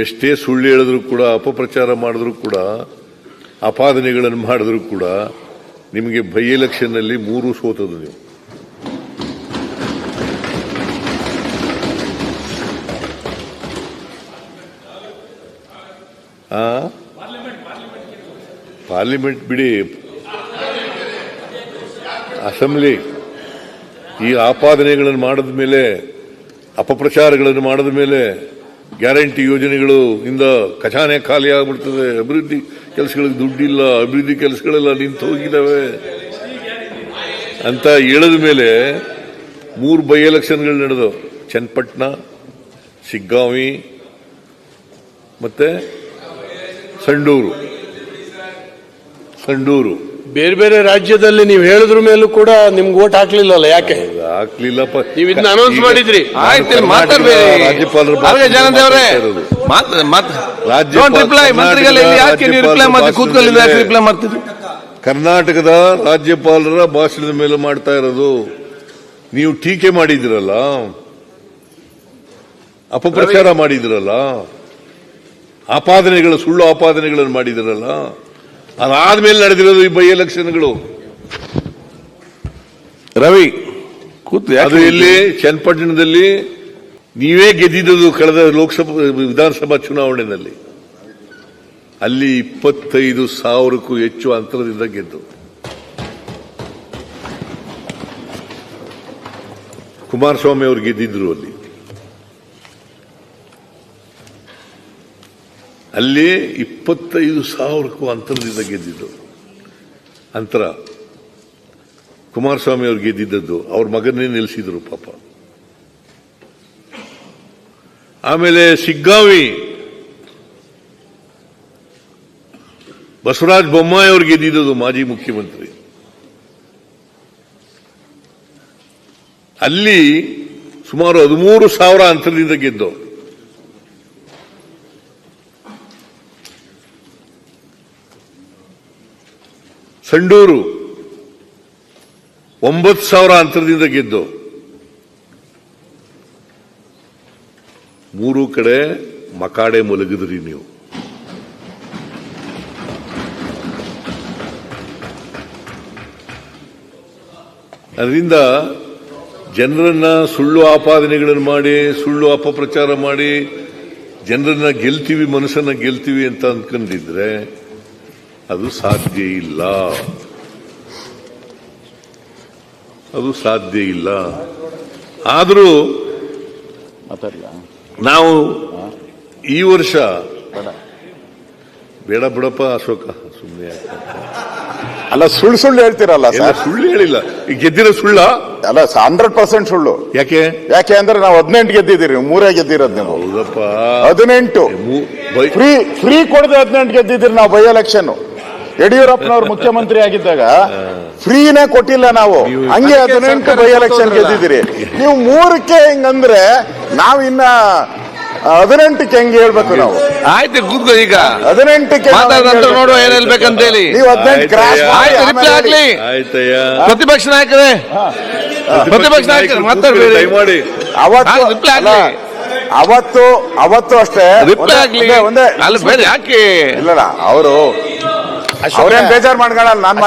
ಎಷ್ಟೇ ಸುಳ್ಳು ಹೇಳಿದ್ರು ಕೂಡ, ಅಪಪ್ರಚಾರ ಮಾಡಿದ್ರು ಕೂಡ ಅಪಾದನೆಗಳನ್ನು ಮಾಡಿದ್ರು ಕೂಡ, ನಿಮಗೆ ಬೈ ಎಲೆಕ್ಷನ್ನಲ್ಲಿ ಮೂರು ಸೋತದು ನೀವು? ಪಾರ್ಲಿಮೆಂಟ್ ಬಿಡಿ. ಅಸೆಂಬ್ಲಿ. ಈ ಆಪಾದನೆಗಳನ್ನು ಮಾಡಿದ ಮೇಲೆ ಅಪಪ್ರಚಾರಗಳನ್ನು ಮಾಡಿದ ಮೇಲೆ ಗ್ಯಾರಂಟಿ ಯೋಜನೆಗಳು ಇಂದ ಖಜಾನೆ ಖಾಲಿ ಆಗ್ಬಿಡ್ತದೆ. ಅಭಿವೃದ್ಧಿ ಕೆಲಸಗಳಿಗೆ ದುಡ್ಡಿಲ್ಲ, ಅಭಿವೃದ್ಧಿ ಕೆಲಸಗಳೆಲ್ಲ ನಿಂತು ಹೋಗಿದ್ದಾವೆ. ಅಂತ ಹೇಳಿದ ಮೇಲೆ ಮೂರು ಬೈ ಎಲೆಕ್ಷನ್ಗಳು ನಡೆದವು. ಚನ್ನಪಟ್ಟಣ, ಶಿಗ್ಗಾಂವಿ, ಮತ್ತೆ ಸಂಡೂರು. ಸಂಡೂರು. ಬೇರೆ ಬೇರೆ ರಾಜ್ಯದಲ್ಲಿ ನೀವು ಹೇಳಿದ್ರ ಮೇಲೂ ಕೂಡ ನಿಮ್ಗೆ ಓಟ್ ಹಾಕ್ಲಿಲ್ಲಲ್ಲ ಯಾಕೆ? ಹಾಕ್ಲಿಲ್ಲಪ್ಪ ನೀವು ಇದನ್ನ ಅನೌನ್ಸ್ ಮಾಡಿದ್ರಿ. ಆಯ್ತು ಮಾತಾಡ್ಬೇಡಿ. ರಾಜ್ಯಪಾಲರ ಅವರೇ ಡೋಂಟ್ ರಿಪ್ಲೈ ಮಂತ್ರಿಗಳು ಇಲ್ಲಿ ಯಾಕೆ ನೀವು ರಿಪ್ಲೈ ಮಾಡ್ತೀವಿ ರಾಜ್ಯಪಾಲರ ಕೂತ್ಕೊಳ್ಳಿಲ್ಲ ಯಾಕೆ ರಿಪ್ಲೈ ಮಾಡ್ತಿದ್ರಿ? ಕರ್ನಾಟಕದ ರಾಜ್ಯಪಾಲರ ಭಾಷಣದ ಮೇಲೆ ಮಾಡ್ತಾ ಇರೋದು. ನೀವು ಟೀಕೆ ಮಾಡಿದಿರಲ್ಲ? ಅಪಪ್ರಚಾರ ಮಾಡಿದಿರಲ್ಲ? ಆಪಾದನೆಗಳು ಸುಳ್ಳು ಆಪಾದನೆಗಳನ್ನು ಮಾಡಿದಿರಲ್ಲ? ಅದಾದ್ಮೇಲೆ ನಡೆದಿರೋದು ಈ ಬೈ ಎಲೆಕ್ಷನ್ಗಳು ರವಿ ಕೂತ್ ಅದು ಇಲ್ಲಿ ಚನ್ನಪಟ್ಟಣದಲ್ಲಿ ನೀವೇ ಗೆದ್ದಿದ್ದು ಕಳೆದ ಲೋಕಸಭಾ ವಿಧಾನಸಭಾ ಚುನಾವಣೆಯಲ್ಲಿ. ಅಲ್ಲಿ ಇಪ್ಪತ್ತೈದು ಸಾವಿರಕ್ಕೂ ಹೆಚ್ಚು ಅಂತರದಿಂದ ಗೆದ್ದು. ಕುಮಾರಸ್ವಾಮಿ ಅವರು ಗೆದ್ದಿದ್ರು ಅಲ್ಲಿ. ಅಲ್ಲಿ ಇಪ್ಪತ್ತೈದು ಸಾವಿರಕ್ಕೂ ಅಂತರದಿಂದ ಗೆದ್ದಿದ್ದು. ಅಂತರ. ಕುಮಾರಸ್ವಾಮಿ ಅವ್ರು ಗೆದ್ದಿದ್ದದ್ದು ಅವ್ರ ಮಗನೇ ನಿಲ್ಲಿಸಿದ್ರು ಪಾಪ. ಆಮೇಲೆ ಸಿಗ್ಗಾವಿ, ಬಸವರಾಜ ಬೊಮ್ಮಾಯಿ ಅವ್ರು ಗೆದ್ದಿದ್ದದು ಮಾಜಿ ಮುಖ್ಯಮಂತ್ರಿ. ಅಲ್ಲಿ ಸುಮಾರು ಹದಿಮೂರು ಸಾವಿರ ಅಂತರದಿಂದ ಗೆದ್ದು. ಸಂಡೂರು ಒಂಬತ್ತು ಸಾವಿರ ಅಂತರದಿಂದ ಗೆದ್ದು ಮೂರು ಕಡೆ ಮಕಾಡೆ ಮಲಗಿದ್ರಿ ನೀವು. ಅದರಿಂದ ಜನರನ್ನ ಸುಳ್ಳು ಆಪಾದನೆಗಳನ್ನು ಮಾಡಿ, ಸುಳ್ಳು ಅಪಪ್ರಚಾರ ಮಾಡಿ, ಜನರನ್ನ ಗೆಲ್ತೀವಿ, ಮನಸ್ಸನ್ನ ಗೆಲ್ತೀವಿ ಅಂತ ಅಂದ್ಕೊಂಡಿದ್ರೆ ಅದು ಸಾಧ್ಯ ಇಲ್ಲ. ಅದು ಸಾಧ್ಯ ಇಲ್ಲ. ಆದರೂ ನಾವು ಈ ವರ್ಷ ಬೇಡ. ಬಿಡಪ್ಪ ಅಶೋಕ. ಸುಮ್ಮನೆ ಅಲ್ಲ ಸುಳ್ಳು ಸುಳ್ಳು ಹೇಳ್ತೀರಲ್ಲ ಸರ್? ಸುಳ್ಳು ಹೇಳಿಲ್ಲ. ಈ ಗೆದ್ದಿರೋ ಸುಳ್ಳ? ಅಲ್ಲ ಹಂಡ್ರೆಡ್ ಪರ್ಸೆಂಟ್ ಸುಳ್ಳು. ಯಾಕೆ? ಯಾಕೆ ಅಂದ್ರೆ ನಾವು ಹದಿನೆಂಟು ಗೆದ್ದಿದ್ದೀರಿ ಮೂರೇ ಗೆದ್ದಿರೋದು ನೀವು. ಹೌದಪ್ಪ. ಹದಿನೆಂಟು. ಫ್ರೀ ಫ್ರೀ ಕೊಡದೆ ಹದಿನೆಂಟು ಗೆದ್ದಿದ್ದೀರಿ ನಾವು ಬೈ ಎಲೆಕ್ಷನ್ ಯಡಿಯೂರಪ್ಪನವ್ರು ಮುಖ್ಯಮಂತ್ರಿ ಆಗಿದ್ದಾಗ ಫ್ರೀನೇ ಕೊಟ್ಟಿಲ್ಲ ನಾವು. ಹಂಗೆ ಹದಿನೆಂಟು ಬೈ ಎಲೆಕ್ಷನ್ ಗೆದ್ದಿದ್ದೀರಿ. ನೀವು ಮೂರಕ್ಕೆ ಹೆಂಗಂದ್ರೆ ನಾವು ಇನ್ನ ಹದಿನೆಂಟಕ್ಕೆ ಹೆಂಗ್ ಹೇಳ್ಬೇಕು ನಾವು? ಆಯ್ತು ಕೂತ್ಕೋ ಈಗ. ಹದಿನೆಂಟಕ್ಕೆ? ನೋಡುವ ಏನ್ ಹೇಳ್ಬೇಕಂತ ಹೇಳಿ. ನೀವು ಹದಿನೆಂಟು ಕ್ರಾಸ್ ಆಗ್ಲಿ. ಆಯ್ತಯ್ಯ. ಪ್ರತಿಪಕ್ಷ ನಾಯಕರೇ. ಪ್ರತಿಪಕ್ಷ ನಾಯಕರು ಮಾತಾಡ್ಬೇಡಿ. ದಯಮಾಡಿ. ಅವತ್ತು ರಿಪ್ಲೈ ಆಗ್ಲಿ. ಅವತ್ತು ಅವತ್ತು ಅಷ್ಟೇ. ರಿಪ್ಲೈ ಒಂದೇ- ಆಗ್ಲಿ ಒಂದೇ- ಯಾಕೆ? ಇಲ್ಲಲ್ಲ ಅವರು ಅವ್ರೇನ್ ಬೇಜಾರ್ ಮಾಡ್ಕೊಳ್ಳಲ್ಲ ನಾನ್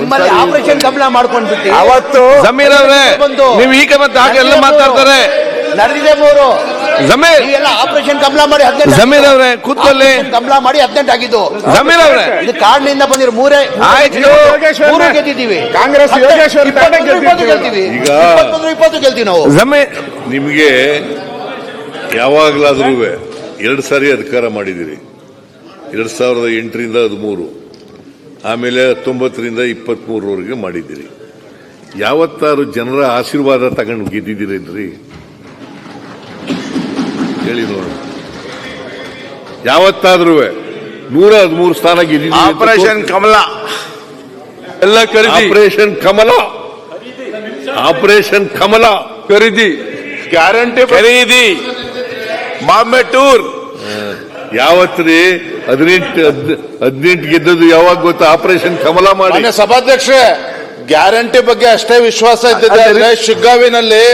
ನಿಮ್ಮಲ್ಲಿ ಆಪರೇಷನ್ ಕಮಲ ಮಾಡ್ಕೊಂಡ್ಬಿಟ್ಟು. ಅವತ್ತು ಜಮೀರ್ ಅವ್ರೆ ಬಂದು. ನೀವು ಈಗ ಮತ್ತೆ ಹಾಗೆ ಎಲ್ಲ ಮಾತಾಡ್ತಾರೆ. ನಡೆದಿದೆ ಮೂರು ಜಮೀರ್. ಎಲ್ಲ ಆಪರೇಷನ್ ಕಮಲ ಮಾಡಿ ಹದಿನೆಂಟು ಜಮೀರ್ ಅವ್ರೆ ಕೂತ್ಕೊಳ್ಳಿ. ಕಮಲ ಮಾಡಿ ಹದಿನೆಂಟು ಆಗಿದ್ದು. ಜಮೀರ್ ಅವ್ರೆ. ಇದು ಕಾಡಿನಿಂದ ಬಂದಿರೋ ಮೂರೇ ಆಯ್ತು. ಮೂರು ಗೆದ್ದಿದ್ದೀವಿ. ಕಾಂಗ್ರೆಸ್ ಯೋಗೇಶ್ವರ್ ಇಪ್ಪತ್ತು ಗೆಲ್ತೀವಿ. ಇಪ್ಪತ್ತೊಂದು ಇಪ್ಪತ್ತು ಗೆಲ್ತೀವಿ ನಾವು. ಜಮೀರ್ ನಿಮಗೆ ಯಾವಾಗಲಾದ್ರೂ ಎರಡು ಸಾರಿ ಅಧಿಕಾರ ಮಾಡಿದಿರಿ ಎರಡ್ ಸಾವಿರದ ಎಂಟರಿಂದ ಹದಿಮೂರು ಆಮೇಲೆ ಹತ್ತೊಂಬತ್ತರಿಂದ ಇಪ್ಪತ್ಮೂರವರೆಗೆ ಮಾಡಿದ್ದೀರಿ. ಯಾವತ್ತಾರು ಜನರ ಆಶೀರ್ವಾದ ತಗೊಂಡು ಗೆದ್ದಿದ್ದೀರೇನ್ರಿ ಹೇಳಿ ನೋಡಿ. ಯಾವತ್ತಾದ್ರೂ ನೂರ ಹದಿಮೂರು ಸ್ಥಾನ ಗೆದ್ದಿದ್ದೀರಿ ಆಪರೇಷನ್ ಕಮಲ. ಎಲ್ಲ ಖರೀದಿ ಆಪರೇಷನ್ ಕಮಲ. ಆಪರೇಷನ್ ಕಮಲ. ಖರೀದಿ ಗ್ಯಾರಂಟಿ ಖರೀದಿ ಬಾಂಬೆ ಟೂರ್ ಯಾವತ್ರಿ ಹದಿನೆಂಟು ಹದಿನೆಂಟು ಗೆದ್ದದ್ದು ಯಾವಾಗ ಗೊತ್ತಾ? ಆಪರೇಷನ್ ಕಮಲ ಮಾಡಿ. ಸಭಾಧ್ಯಕ್ಷ ಗ್ಯಾರಂಟಿ ಬಗ್ಗೆ ಅಷ್ಟೇ ವಿಶ್ವಾಸ ಇದ್ದಿದೆ. ಅಂದ್ರೆ ಶಿಗ್ಗಾವಿನಲ್ಲಿ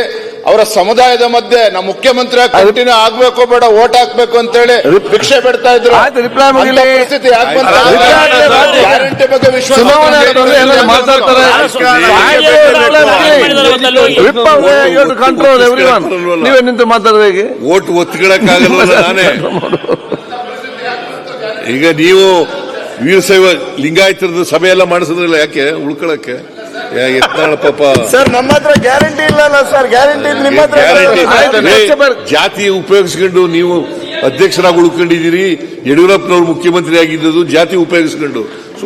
ಅವರ ಸಮುದಾಯದ ಮಧ್ಯೆ ನಮ್ಮ ಮುಖ್ಯಮಂತ್ರಿ ಕಂಟಿನ್ಯೂ ಆಗ್ಬೇಕು ಬೇಡ ಓಟ್ ಹಾಕ್ಬೇಕು ಅಂತ ಹೇಳಿ ಭಿಕ್ಷೆ ಬಿಡ್ತಾ ಇದ್ರು. ಪರಿಸ್ಥಿತಿ. ಗ್ಯಾರಂಟಿ ಬಗ್ಗೆ ವಿಶ್ವಾಸ ಕಂಟ್ರೋಲ್ ನೀವೇ ನಿಂತು ಮಾತಾಡೋದು ಹೇಗೆ ಓಟ್ ಒತ್ಕೊಳಕ್ಕಾಗಲ್ಲ ನಾನೇ ಈಗ ನೀವು ವೀರಶೈವ ಲಿಂಗಾಯತರದ ಸಭೆ ಎಲ್ಲ ಮಾಡಿಸಿದ್ರಲ್ಲ ಯಾಕೆ ಉಳ್ಕೊಳಕ್ಕೆ ಯಾ- ಯತ್ನಾಳ್ ಪಾಪ. ಸರ್ ನಮ್ಮ ಹತ್ರ ಗ್ಯಾರಂಟಿ ಇಲ್ಲಲ್ಲ ಸರ್ ಗ್ಯಾರಂಟಿ ನಿಮ್ಮ ಹತ್ರ ಗ್ಯಾರಂಟಿ. ಜಾತಿ ಉಪಯೋಗಿಸ್ಕೊಂಡು ನೀವು ಅಧ್ಯಕ್ಷರಾಗಿ ಉಳ್ಕೊಂಡಿದ್ದೀರಿ ಯಡಿಯೂರಪ್ಪನವರು ಮುಖ್ಯಮಂತ್ರಿ ಆಗಿದ್ದು ಜಾತಿ ಉಪಯೋಗಿಸ್ಕೊಂಡು.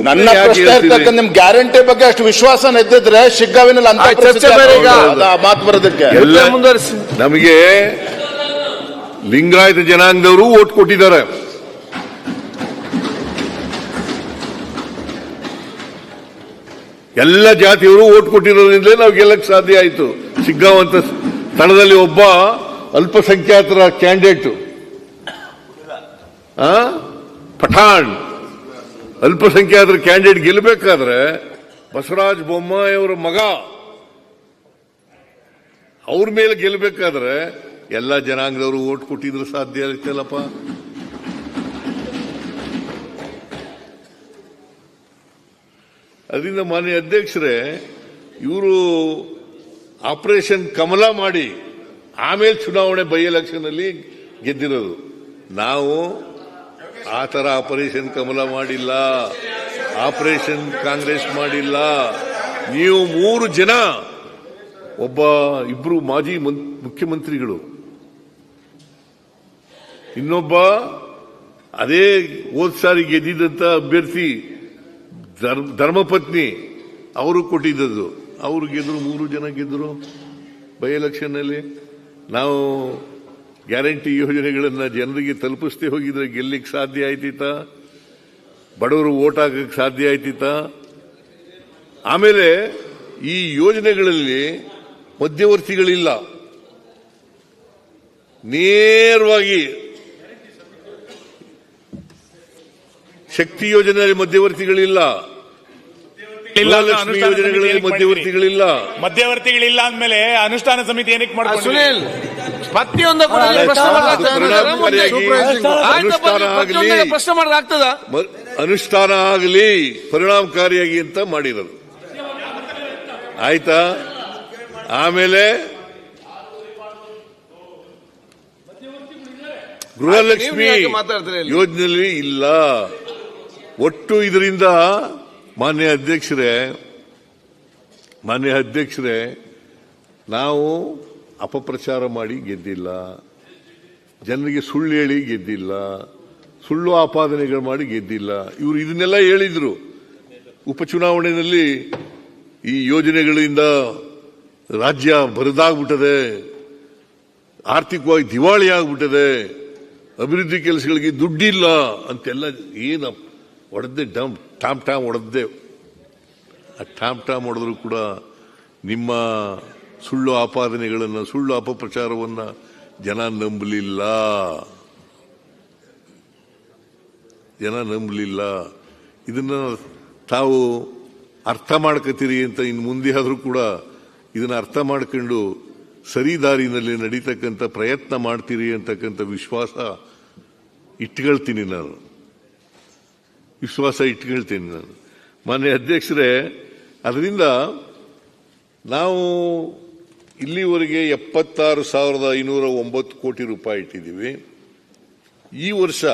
ನನ್ನ ಯಾಕೆ ಪ್ರಶ್ನೆ ನಿಮ್ ಗ್ಯಾರಂಟಿ ಬಗ್ಗೆ ಅಷ್ಟು ವಿಶ್ವಾಸ ಇದ್ದಿದ್ರೆ ಶಿಗ್ಗಾವಿನಲ್ಲಿ ಅಂತ ಚರ್ಚೆ ಪರಿಸ್ಥಿತಿ ಬೇರೆ ಈಗ. ಆ ಮಾತು ಬರೋದಕ್ಕೆ. ಎಲ್ಲ ಮುಂದುವರಿಸಿ. ನಮಗೆ ಲಿಂಗಾಯತ ಜನಾಂಗದವರು ಓಟ್ ಕೊಟ್ಟಿದ್ದಾರೆ. ಎಲ್ಲ ಜಾತಿಯವರು ಓಟ್ ಕೊಟ್ಟಿರೋದ್ರಿಂದಲೇ ನಾವು ಗೆಲ್ಲಕ್ಕೆ ಸಾಧ್ಯ ಆಯಿತು. ಸಿಗ್ಗಾವಂತ ಸ್ಥಳದಲ್ಲಿ ಒಬ್ಬ ಅಲ್ಪಸಂಖ್ಯಾತರ ಕ್ಯಾಂಡಿಡೇಟು. ಪಠಾಣ್. ಅಲ್ಪಸಂಖ್ಯಾತರ ಕ್ಯಾಂಡಿಡೇಟ್ ಗೆಲ್ಲಬೇಕಾದ್ರೆ ಬಸವರಾಜ ಬೊಮ್ಮಾಯಿಯವರ ಮಗ. ಅವ್ರ ಮೇಲೆ ಗೆಲ್ಲಬೇಕಾದ್ರೆ ಎಲ್ಲ ಜನಾಂಗದವರು ಓಟ್ ಕೊಟ್ಟಿದ್ರು ಸಾಧ್ಯ ಇರುತ್ತಲ್ಲಪ್ಪ ಅದರಿಂದ ಮಾನ್ಯ ಅಧ್ಯಕ್ಷರೇ, ಇವರು ಆಪರೇಷನ್ ಕಮಲ ಮಾಡಿ ಆಮೇಲೆ ಚುನಾವಣೆ ಬೈ ಎಲೆಕ್ಷನ್ ಅಲ್ಲಿ ಗೆದ್ದಿರೋದು. ನಾವು ಆ ಥರ ಆಪರೇಷನ್ ಕಮಲ ಮಾಡಿಲ್ಲ, ಆಪರೇಷನ್ ಕಾಂಗ್ರೆಸ್ ಮಾಡಿಲ್ಲ. ನೀವು ಮೂರು ಜನ, ಒಬ್ಬ ಇಬ್ರು ಮಾಜಿ ಮುಖ್ಯಮಂತ್ರಿಗಳು, ಇನ್ನೊಬ್ಬ ಅದೇ ಹೋದ್ ಸಾರಿ ಗೆದ್ದಿದ್ದಂತ ಅಭ್ಯರ್ಥಿ ಧರ್ಮ- ಧರ್ಮಪತ್ನಿ, ಅವರು ಕೊಟ್ಟಿದ್ದದ್ದು. ಅವರು ಗೆದ್ರು ಮೂರು ಜನ ಗೆದ್ರು ಬೈ ಎಲೆಕ್ಷನ್ನಲ್ಲಿ ನಾವು ಗ್ಯಾರಂಟಿ ಯೋಜನೆಗಳನ್ನು ಜನರಿಗೆ ತಲುಪಿಸ್ತೇ ಹೋಗಿದ್ರೆ ಗೆಲ್ಲಿಕ್ಕೆ ಸಾಧ್ಯ ಆಯ್ತಿತ್ತ? ಬಡವರು ಓಟ್ ಹಾಕಕ್ಕೆ ಸಾಧ್ಯ ಆಯ್ತಿತ್ತ? ಆಮೇಲೆ ಈ ಯೋಜನೆಗಳಲ್ಲಿ ಮಧ್ಯವರ್ತಿಗಳಿಲ್ಲ. ನೇರವಾಗಿ ಶಕ್ತಿ ಯೋಜನೆಯಲ್ಲಿ ಮಧ್ಯವರ್ತಿಗಳಿಲ್ಲ. ಗೃಹಲಕ್ಷ್ಮಿ ಯೋಜನೆಗಳಲ್ಲಿ ಮಧ್ಯವರ್ತಿಗಳಿಲ್ಲ. ಮಧ್ಯವರ್ತಿಗಳಿಲ್ಲ ಅಂದ್ಮೇಲೆ ಅನುಷ್ಠಾನ ಸಮಿತಿ ಏನಕ್ಕೆ ಮಾಡ್ತಾರೆ ಸುನಿಲ್ ಪ್ರತಿಯೊಂದು ಕೂಡ ಅಲ್ಲಿ ಪ್ರಶ್ನೆ ಅದು ಮಾಡ್ಲಾಗ್ತದೆ. ಪರಿಣಾಮಕಾರಿಯಾಗಿ ಆಯ್ತು, ಅನುಷ್ಠಾನ ಆಗಲಿ. ಪ್ರಶ್ನೆ ಮಾಡ್ಲಾಗ್ತದ ಮ- ಅನುಷ್ಠಾನ ಆಗಲಿ ಪರಿಣಾಮಕಾರಿಯಾಗಿ ಅಂತ ಮಾಡಿರೋದು. ಆಯ್ತಾ? ಆಮೇಲೆ ಗೃಹಲಕ್ಷ್ಮಿ ನೀವು ಯಾಕೆ ಮಾತಾಡ್ತೀರಿ ಇಲ್ಲಿ? ಯೋಜನೆಯಲ್ಲಿ ಇಲ್ಲ. ಒಟ್ಟು ಇದರಿಂದ ಮಾನ್ಯ ಅಧ್ಯಕ್ಷರೇ ಮಾನ್ಯ ಅಧ್ಯಕ್ಷರೇ, ನಾವು ಅಪಪ್ರಚಾರ ಮಾಡಿ ಗೆದ್ದಿಲ್ಲ. ಜನರಿಗೆ ಸುಳ್ಳು ಹೇಳಿ ಗೆದ್ದಿಲ್ಲ. ಸುಳ್ಳು ಆಪಾದನೆಗಳು ಮಾಡಿ ಗೆದ್ದಿಲ್ಲ. ಇವರು ಇದನ್ನೆಲ್ಲ ಹೇಳಿದ್ರು. ಉಪಚುನಾವಣೆಯಲ್ಲಿ ಈ ಯೋಜನೆಗಳಿಂದ ರಾಜ್ಯ ಬರದಾಗ್ಬಿಟ್ಟದೆ. ಆರ್ಥಿಕವಾಗಿ ದಿವಾಳಿ ಆಗ್ಬಿಟ್ಟದೆ ಅಭಿವೃದ್ಧಿ ಕೆಲಸಗಳಿಗೆ ದುಡ್ಡಿಲ್ಲ ಅಂತೆಲ್ಲ ಏನು ಹೊಡೆದ್ದೆ ಡಮ್ ಟಾಮ್ ಟಾಮ್ ಹೊಡೆದ್ದೆ ಆ ಟಾಮ್ ಟಾಮ್ ಹೊಡೆದ್ರು ಕೂಡ ನಿಮ್ಮ ಸುಳ್ಳು ಆಪಾದನೆಗಳನ್ನು, ಸುಳ್ಳು ಅಪಪ್ರಚಾರವನ್ನು ಜನ ನಂಬಲಿಲ್ಲ. ಜನ ನಂಬಲಿಲ್ಲ. ಇದನ್ನ ತಾವು ಅರ್ಥ ಮಾಡ್ಕೋತೀರಿ ಅಂತ ಇನ್ನು ಮುಂದೆ ಆದರೂ ಕೂಡ ಇದನ್ನ ಅರ್ಥ ಮಾಡ್ಕೊಂಡು ಸರಿ ದಾರಿನಲ್ಲಿ ನಡೀತಕ್ಕಂಥ ಪ್ರಯತ್ನ ಮಾಡ್ತೀರಿ ಅಂತಕ್ಕಂಥ ವಿಶ್ವಾಸ ಇಟ್ಕೊಳ್ತೀನಿ ನಾನು. ವಿಶ್ವಾಸ ಇಟ್ಕೊಳ್ತೀನಿ ನಾನು. ಮಾನ್ಯ ಅಧ್ಯಕ್ಷರೇ, ಅದರಿಂದ ನಾವು ಇಲ್ಲಿವರೆಗೆ ಎಪ್ಪತ್ತಾರು ಸಾವಿರದ ಐನೂರ ಒಂಬತ್ತು ಕೋಟಿ ರೂಪಾಯಿ ಇಟ್ಟಿದ್ದೀವಿ. ಈ ವರ್ಷ,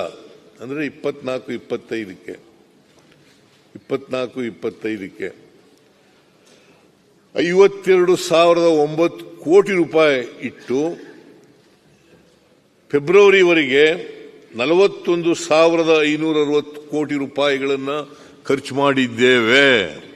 ಅಂದರೆ ಇಪ್ಪತ್ನಾಲ್ಕು, ಇಪ್ಪತ್ತೈದಕ್ಕೆ ಇಪ್ಪತ್ನಾಲ್ಕು, ಇಪ್ಪತ್ತೈದಕ್ಕೆ ಐವತ್ತೆರಡು ಸಾವಿರದ ಒಂಬತ್ತು ಕೋಟಿ ರೂಪಾಯಿ ಇಟ್ಟು, ಫೆಬ್ರವರಿವರೆಗೆ ನಲವತ್ತೊಂದು ಸಾವಿರದ ಐನೂರ ಅರವತ್ತು ಕೋಟಿ ರೂಪಾಯಿಗಳನ್ನು ಖರ್ಚು ಮಾಡಿದ್ದೇವೆ.